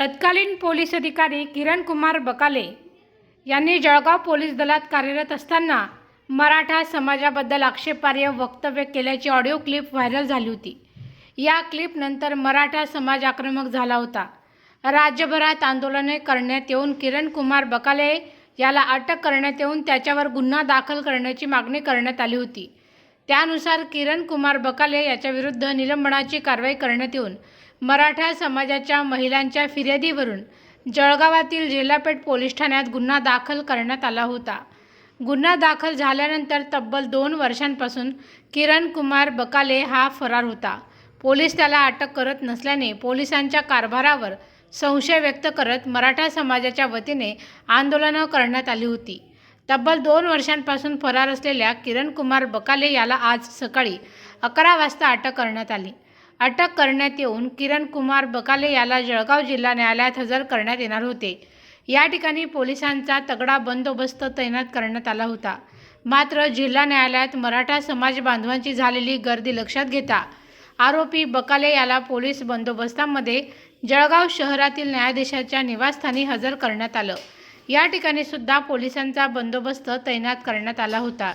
तत्कालीन पोलीस अधिकारी किरण कुमार बकाले यांनी जळगाव पोलीस दलात कार्यरत असताना मराठा समाजाबद्दल आक्षेपार्ह वक्तव्य केल्याची ऑडिओ क्लिप व्हायरल झाली होती. या क्लिपनंतर मराठा समाज आक्रमक झाला होता. राज्यभरात आंदोलने करण्यात येऊन किरण कुमार बकाले याला अटक करण्यात येऊन त्याच्यावर गुन्हा दाखल करण्याची मागणी करण्यात आली होती. त्यानुसार किरण कुमार बकाले याच्याविरुद्ध निलंबनाची कारवाई करण्यात येऊन मराठा समाजाच्या महिलांच्या फिर्यादीवरून जळगावातील जिल्हापेठ पोलीस ठाण्यात गुन्हा दाखल करण्यात आला होता. गुन्हा दाखल झाल्यानंतर तब्बल दोन वर्षांपासून किरण कुमार बकाले हा फरार होता. पोलीस त्याला अटक करत नसल्याने पोलिसांच्या कारभारावर संशय व्यक्त करत मराठा समाजाच्या वतीने आंदोलनं करण्यात आली होती. तब्बल दोन वर्षांपासून फरार असलेल्या किरण कुमार बकाले याला आज सकाळी अकरा वाजता अटक करण्यात आली. अटक करण्यात येऊन किरण कुमार बकाले याला जळगाव जिल्हा न्यायालयात हजर करण्यात येणार होते. या ठिकाणी पोलिसांचा तगडा बंदोबस्त तैनात करण्यात आला होता. मात्र जिल्हा न्यायालयात मराठा समाज बांधवांची झालेली गर्दी लक्षात घेता आरोपी बकाले याला पोलीस बंदोबस्तामध्ये जळगाव शहरातील न्यायाधीशाच्या निवासस्थानी हजर करण्यात आलं. या ठिकाणी सुद्धा पोलिसांचा बंदोबस्त तैनात करण्यात आला होता.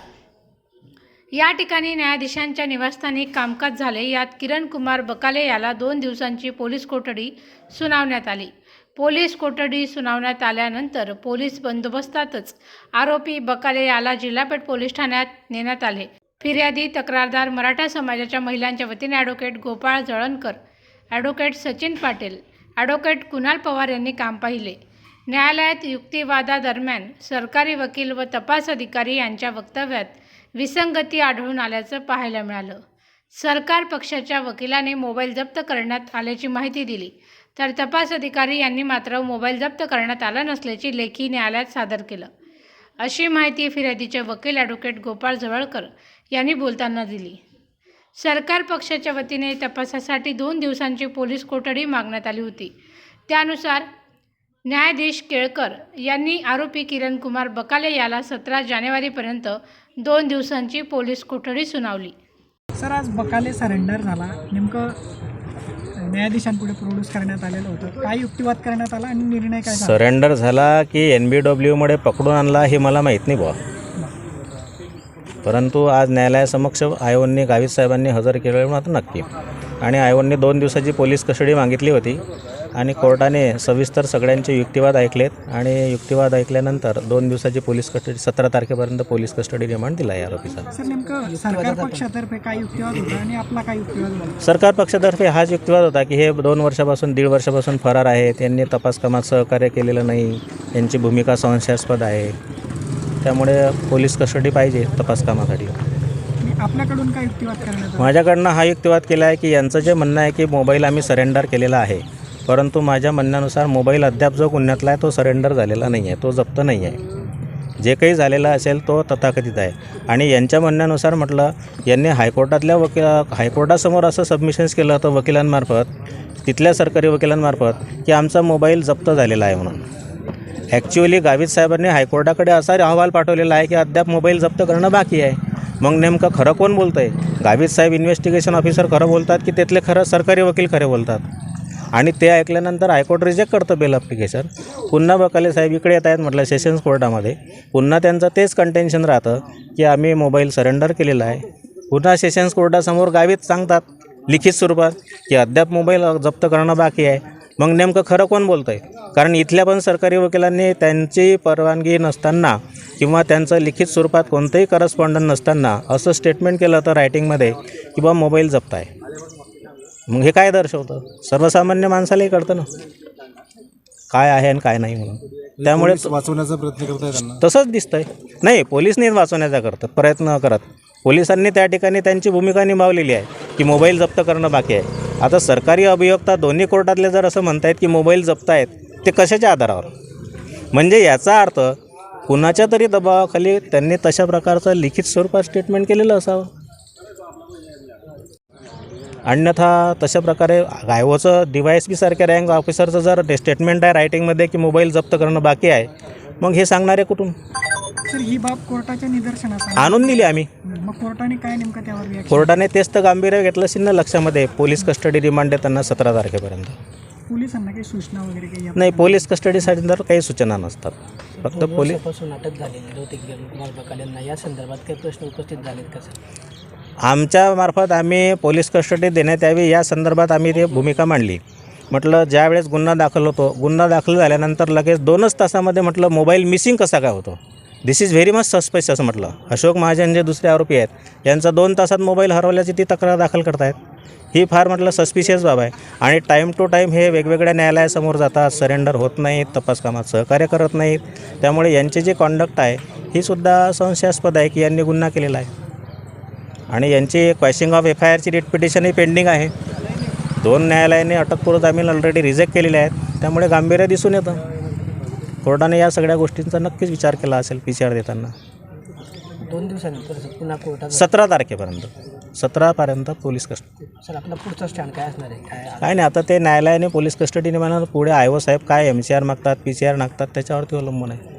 या ठिकाणी न्यायाधीशांच्या निवासस्थानी कामकाज झाले. यात किरण कुमार बकाले याला दोन दिवसांची पोलीस कोठडी सुनावण्यात आली. पोलीस कोठडी सुनावण्यात आल्यानंतर पोलीस बंदोबस्तातच आरोपी बकाले याला जिल्हापेठ पोलीस ठाण्यात नेण्यात आले. फिर्यादी तक्रारदार मराठा समाजाच्या महिलांच्या वतीने advocate Gopal Jalankar advocate Sachin Patil advocate Kunal Pawar यांनी काम पाहिले. न्यायालयात युक्तिवादादरम्यान सरकारी वकील व तपास अधिकारी यांच्या वक्तव्यात विसंगती आढळून आल्याचं पाहायला मिळालं. सरकार पक्षाच्या वकिलाने मोबाईल जप्त करण्यात आल्याची माहिती दिली. तर तपास अधिकारी यांनी मात्र मोबाईल जप्त करण्यात आला नसल्याची लेखी न्यायालयात सादर केलं. अशी माहिती फिर्यादीचे वकील ॲडव्होकेट गोपाळ जवळकर यांनी बोलताना दिली. सरकार पक्षाच्या वतीने तपासासाठी दोन दिवसांची पोलीस कोठडी मागण्यात आली होती. त्यानुसार न्यायाधीश केळकर यांनी आरोपी किरण कुमार बकाले याला सतरा जानेवारीपर्यंत दोन दिवसांची पोलीस कोठडी सुनावली. सर आज बकाले सरेंडर झाला. नेमकं न्यायाधीशांपुढे प्रोड्यूस करण्यात आलेलं होतं. काय युक्तिवाद करण्यात आला आणि निर्णय काय झाला? सरेंडर झाला की एन बी डब्ल्यूमुळे पकडून आणला हे मला माहीत नाही बुवा. परंतु आज न्यायालयासमक्ष आयोगने गावित साहेबांनी हजर केलं आता नक्की. आणि आयोगने दोन दिवसाची पोलीस कस्टडी मागितली होती. आणि कोर्टाने सविस्तर सगळ्यांचे युक्तिवाद ऐकलेत आणि युक्तिवाद ऐकल्यानंतर दोन दिवसाची पोलीस कस्टडी सतरा तारखेपर्यंत पोलीस कस्टडी रिमांड दिला आहे आरोपीचा सरकार पक्षातर्फे हाच युक्तिवाद होता की हे दोन वर्षापासून दीड वर्षापासून फरार आहेत यांनी तपास कामात सहकार्य केलेलं नाही यांची भूमिका संशयास्पद आहे. त्यामुळे पोलीस कस्टडी पाहिजे तपास कामासाठी. आपल्याकडून काय युक्तिवाद माझ्याकडनं हा युक्तिवाद केला आहे की यांचं जे म्हणणं आहे की मोबाईल आम्ही सरेंडर केलेला आहे परंतु माझ्या म्हणण्यानुसार मोबाईल अद्याप जो गुन्ह्यातला आहे तो सरेंडर झालेला नाही आहे तो जप्त नाही आहे. जे काही झालेला असेल तो तथाकथित आहे. आणि यांच्या म्हणण्यानुसार म्हटलं यांनी हायकोर्टातल्या वकिला हायकोर्टासमोर असं सबमिशन्स केलं होतं वकिलांमार्फत तिथल्या सरकारी वकिलांमार्फत की आमचा मोबाईल जप्त झालेला आहे म्हणून. ॲक्च्युअली गावित साहेबांनी हायकोर्टाकडे असा अहवाल पाठवलेला आहे की अद्याप मोबाईल जप्त करणं बाकी आहे. मग नेमकं खरं कोण बोलतं आहे गावित साहेब इन्व्हेस्टिगेशन ऑफिसर खरं बोलतात की तिथले खरं सरकारी वकील खरे बोलतात? आणि ते ऐकल्यानंतर हायकोर्ट रिजेक्ट करतं बेल ॲप्लिकेशन पुन्हा बकाले साहेब इकडे येत आहेत म्हटलं सेशन्स कोर्टामध्ये पुन्हा त्यांचं तेच कंटेन्शन राहतं की आम्ही मोबाईल सरेंडर केलेला आहे. पुन्हा सेशन्स कोर्टासमोर गावीत सांगतात लिखित स्वरूपात की अद्याप मोबाईल जप्त करणं बाकी आहे. मग नेमकं खरं कोण बोलतं आहे कारण इथल्या पण सरकारी वकिलांनी त्यांची परवानगी नसताना किंवा त्यांचं लिखित स्वरूपात कोणतंही करस्पॉन्डन नसताना असं स्टेटमेंट केलं होतं रायटिंगमध्ये की बा मोबाईल जप्त आहे. मग हे काय दर्शवतं? सर्वसामान्य माणसालाही कळतं ना. काय आहे आणि काय नाही म्हणून. त्यामुळे वाचवण्याचा प्रयत्न करताय त्यांना? तसंच दिसतंय. नाही पोलीस नाही वाचवण्याचा करतात प्रयत्न करत. पोलिसांनी त्या ठिकाणी त्यांची भूमिका निभावलेली आहे की मोबाईल जप्त करणं बाकी आहे. आता सरकारी अभियोक्ता दोन्ही कोर्टातले जर असं म्हणतायत की मोबाईल जप्त आहेत ते कशाच्या आधारावर? म्हणजे याचा अर्थ कुणाच्या तरी दबावाखाली त्यांनी तशा प्रकारचं लिखित स्वरूपात स्टेटमेंट केलेलं असावं? अन्यथा तशा प्रकारे गायवचं डी वाय एस पी सारख्या रँक ऑफिसरचं जर स्टेटमेंट आहे रायटिंगमध्ये की मोबाईल जप्त करणं बाकी आहे मग हे सांगणारे कुठून? सर ही बाब कोर्टाच्या निदर्शनास आली. आणून दिली आम्ही. मग कोर्टाने काय नेमकं त्यावर कोर्टाने तेच तर गांभीर्य घेतलं असेल ना लक्षामध्ये. पोलीस कस्टडी रिमांड आहे त्यांना सतरा तारखेपर्यंत. पोलिसांना काही सूचना वगैरे काही या- नाही पोलीस कस्टडीसाठी तर काही सूचना नसतात. फक्त पोलीस अटक झालेली होती कुमार बकाल यांना या संदर्भात काही प्रश्न उपस्थित झालेत का सर? आमच्या मार्फत आम्ही पोलीस कस्टडी देण्यात यावी या संदर्भात आम्ही ते भूमिका मांडली. म्हटलं ज्यावेळेस गुन्हा दाखल होतो गुन्हा दाखल झाल्यानंतर लगेच दोनच तासामध्ये म्हटलं मोबाईल मिसिंग कसा काय होतो? This is very much suspicious म्हटलं. अशोक महाजन जे दुसरे आरोपी आहेत यांचा दोन तासात मोबाईल हरवल्याची ती तक्रार दाखल करतायत. ही फार म्हटलं सस्पिशियस बाब आहे आणि टाईम टू टाईम हे वेगवेगळ्या न्यायालयासमोर जातात सरेंडर होत नाहीत तपास कामात सहकार्य करत नाहीत. त्यामुळे यांची जी कॉन्डक्ट आहे ही सुद्धा संशयास्पद आहे की यांनी गुन्हा केलेला आहे. आणि यांची क्वॅशिंग ऑफ एफ आय आरची रिट पिटिशनही पेंडिंग आहे. दोन न्यायालयाने अटकपूर्व जामीन ऑलरेडी रिजेक्ट केलेले आहेत. त्यामुळे गांभीर्य दिसून येतं. कोर्टाने या सगळ्या गोष्टींचा नक्कीच विचार केला असेल पी सी आर देताना. दोन दिवसानंतर पुन्हा कोर्टात सतरा तारखेपर्यंत. सतरापर्यंत पोलीस कस्टडी सर आपला पुढचा स्टँड काय असणार आहे? काय काय नाही आता ते न्यायालयाने पोलीस कस्टडीने म्हणा पुढे आय ओ साहेब काय एम सी आर मागतात पी सी आर मागतात त्याच्यावरती अवलंबून आहे.